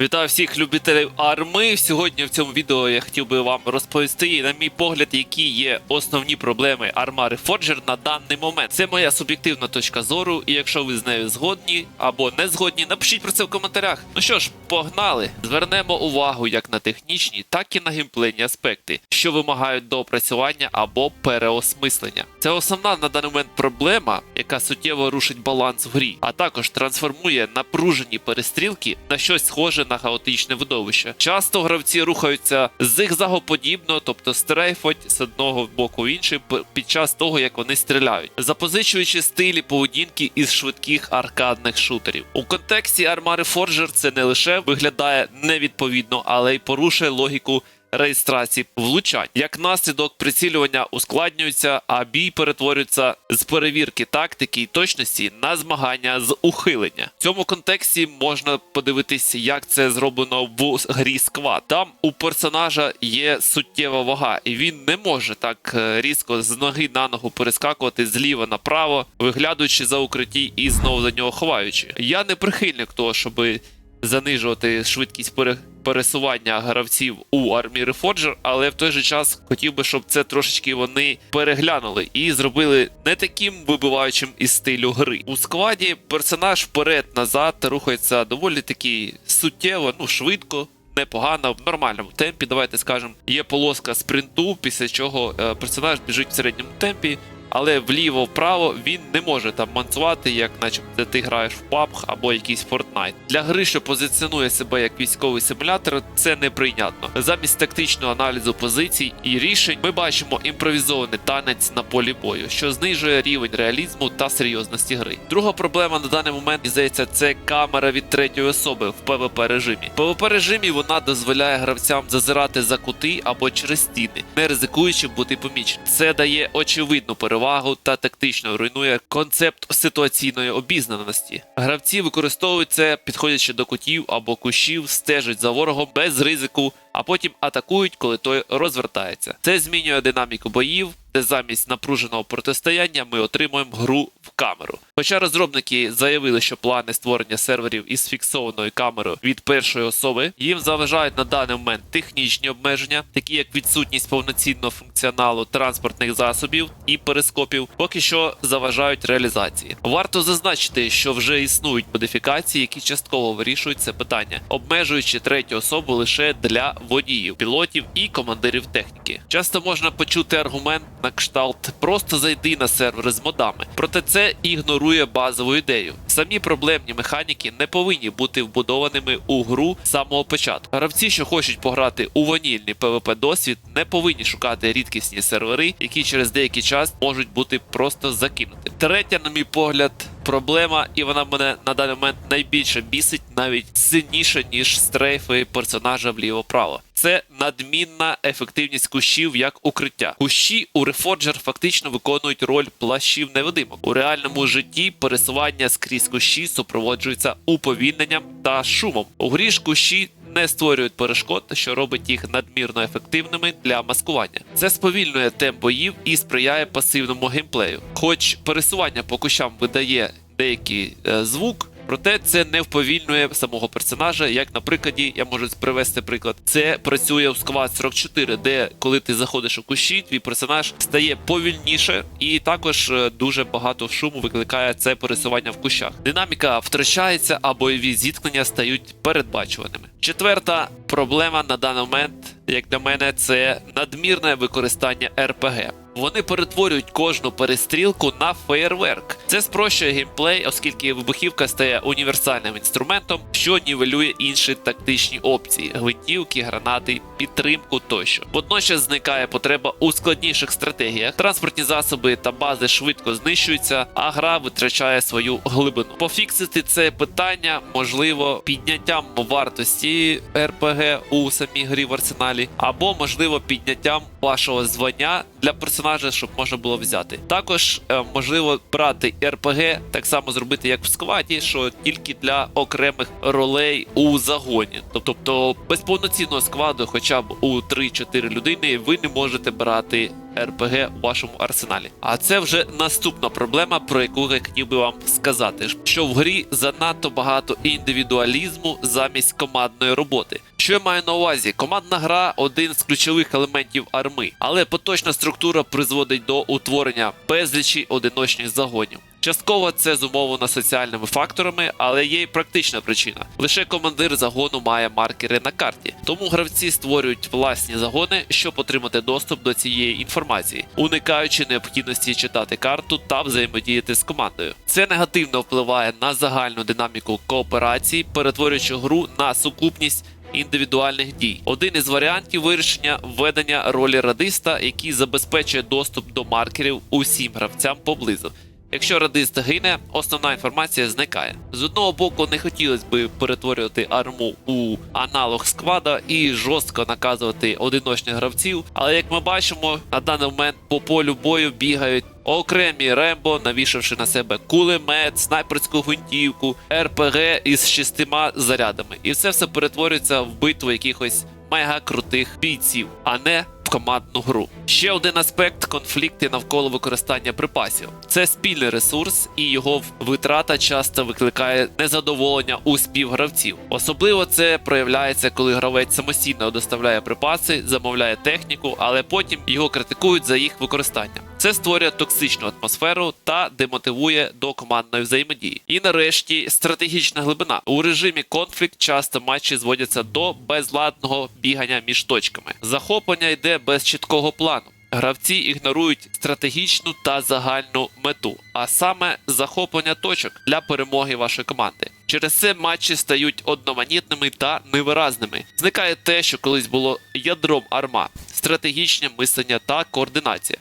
Вітаю всіх любителів арми. Сьогодні в цьому відео я хотів би вам розповісти, на мій погляд, які є основні проблеми армари Forger на даний момент. Це моя суб'єктивна точка зору, і якщо ви з нею згодні або не згодні, напишіть про це в коментарях. Ну що ж, погнали! Звернемо увагу як на технічні, так і на геймплейні аспекти, що вимагають доопрацювання або переосмислення. Це основна на даний момент проблема, яка суттєво рушить баланс в грі, а також трансформує напружені перестрілки на щось схоже на хаотичне видовище. Часто гравці рухаються зигзагоподібно, тобто стрейфать з одного боку в інший під час того, як вони стріляють, запозичуючи стилі поведінки із швидких аркадних шутерів. У контексті армари Forger це не лише виглядає невідповідно, але й порушує логіку реєстрації влучань. Як наслідок прицілювання ускладнюється, а бій перетворюється з перевірки тактики і точності на змагання з ухилення. В цьому контексті можна подивитися, як це зроблено в грі Squad. Там у персонажа є суттєва вага, і він не може так е, різко з ноги на ногу перескакувати зліва направо, виглядаючи за укритті і знову за нього ховаючи. Я не прихильник того, щоби занижувати швидкість пере- пересування гравців у армії Reforger, але в той же час хотів би, щоб це трошечки вони переглянули і зробили не таким вибиваючим із стилю гри. У складі персонаж вперед-назад рухається доволі таки суттєво, ну швидко. Непогано, в нормальному темпі, давайте скажемо, є полоска спринту, після чого е, персонаж біжить в середньому темпі, але вліво-вправо він не може там манцувати, як начебто ти граєш в PUBG або якийсь Fortnite. Для гри, що позиціонує себе як військовий симулятор, це неприйнятно. Замість тактичного аналізу позицій і рішень ми бачимо імпровізований танець на полі бою, що знижує рівень реалізму та серйозності гри. Друга проблема на даний момент здається, це камера від третьої особи в PvP режимі. В PvP режимі вона дозволяє гравцям зазирати за кути або через стіни, не ризикуючи бути поміченим. Це дає очевидну перевагу та тактично руйнує концепт ситуаційної обізнаності. Гравці використовують це, підходячи до кутів або кущів, стежать за ворогом без ризику, а потім атакують, коли той розвертається. Це змінює динаміку боїв, де замість напруженого протистояння ми отримуємо гру в камеру. Хоча розробники заявили, що плани створення серверів із фіксованою камерою від першої особи їм заважають на даний момент технічні обмеження, такі як відсутність повноцінного функціоналу транспортних засобів і перископів, поки що заважають реалізації. Варто зазначити, що вже існують модифікації, які частково вирішують це питання, обмежуючи третю особу лише для водіїв, пілотів і командирів техніки. Часто можна почути аргумент на кшталт просто зайди на сервери з модами. Проте це ігнорує базову ідею. Самі проблемні механіки не повинні бути вбудованими у гру з самого початку. Гравці, що хочуть пограти у ванільний PvP досвід, не повинні шукати рідкісні сервери, які через деякий час можуть бути просто закинуті. Третя, на мій погляд, проблема, і вона мене на даний момент найбільше бісить, навіть сильніше ніж стрейфи персонажа вліво-право. Це надмінна ефективність кущів як укриття. Кущі у Reforger фактично виконують роль плащів невидимок. У реальному житті пересування скрізь кущі супроводжується уповільненням та шумом. У грі ж кущі не створюють перешкод, що робить їх надмірно ефективними для маскування. Це сповільнює темп боїв і сприяє пасивному геймплею. Хоч пересування по кущам видає деякий е, звук. Проте це не вповільнює самого персонажа. Як на прикладі, я можу привести приклад. Це працює у Squad 44, де коли ти заходиш у кущі, твій персонаж стає повільніше, і також е, дуже багато шуму викликає це пересування в кущах. Динаміка втрачається, а бойові зіткнення стають передбачуваними. Четверта проблема на даний момент, як для мене, це надмірне використання РПГ. Вони перетворюють кожну перестрілку на феєрверк. Це спрощує геймплей, оскільки вибухівка стає універсальним інструментом, що нівелює інші тактичні опції: гвинтівки, гранати, підтримку тощо. Водночас зникає потреба у складніших стратегіях. Транспортні засоби та бази швидко знищуються, а гра витрачає свою глибину. Пофіксити це питання можливо підняттям вартості РПГ у самій грі в арсеналі, або можливо підняттям вашого звання для персонажа, щоб можна було взяти. Також е, можливо брати РПГ, так само зробити, як в скваді, що тільки для окремих ролей у загоні. Тобто без повноцінного складу, хоча б у 3-4 людини, ви не можете брати РПГ у вашому арсеналі. А це вже наступна проблема, про яку я хотів би вам сказати, що в грі занадто багато індивідуалізму замість командної роботи. Що я маю на увазі? Командна гра один з ключових елементів арми, але поточна структура призводить до утворення безлічі одиночних загонів. Частково це зумовлено соціальними факторами, але є й практична причина. Лише командир загону має маркери на карті, тому гравці створюють власні загони, щоб отримати доступ до цієї інформації, уникаючи необхідності читати карту та взаємодіяти з командою. Це негативно впливає на загальну динаміку кооперації, перетворюючи гру на сукупність індивідуальних дій. Один із варіантів вирішення введення ролі радиста, який забезпечує доступ до маркерів усім гравцям поблизу. Якщо радист гине, основна інформація зникає. З одного боку, не хотілося би перетворювати арму у аналог сквада і жорстко наказувати одиночних гравців. Але як ми бачимо, на даний момент по полю бою бігають окремі рембо, навішавши на себе кулемет, снайперську гвинтівку, РПГ із шістима зарядами. І це все перетворюється в битву якихось мега крутих бійців, а не в командну гру. Ще один аспект конфлікти навколо використання припасів. Це спільний ресурс, і його витрата часто викликає незадоволення у співгравців. Особливо це проявляється, коли гравець самостійно доставляє припаси, замовляє техніку, але потім його критикують за їх використання. Це створює токсичну атмосферу та демотивує до командної взаємодії. І нарешті стратегічна глибина. У режимі конфлікт часто матчі зводяться до безладного бігання між точками. Захоплення йде без чіткого плану. Гравці ігнорують стратегічну та загальну мету, а саме захоплення точок для перемоги вашої команди. Через це матчі стають одноманітними та невиразними. Зникає те, що колись було ядром арма, стратегічне мислення та координація.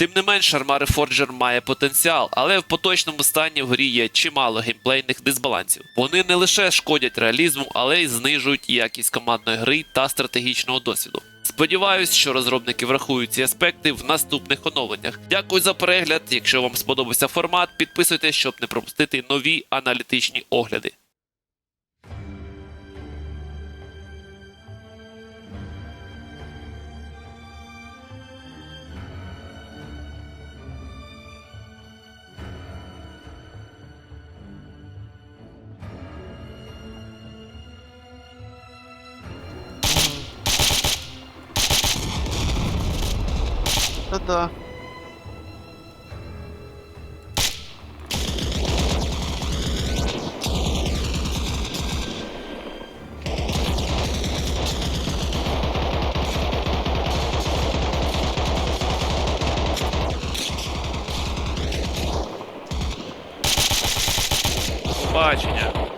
Тим не менш, Arma Reforger має потенціал, але в поточному стані в грі є чимало геймплейних дисбалансів. Вони не лише шкодять реалізму, але й знижують якість командної гри та стратегічного досвіду. Сподіваюсь, що розробники врахують ці аспекти в наступних оновленнях. Дякую за перегляд. Якщо вам сподобався формат, підписуйтесь, щоб не пропустити нові аналітичні огляди. Это да. Бачення.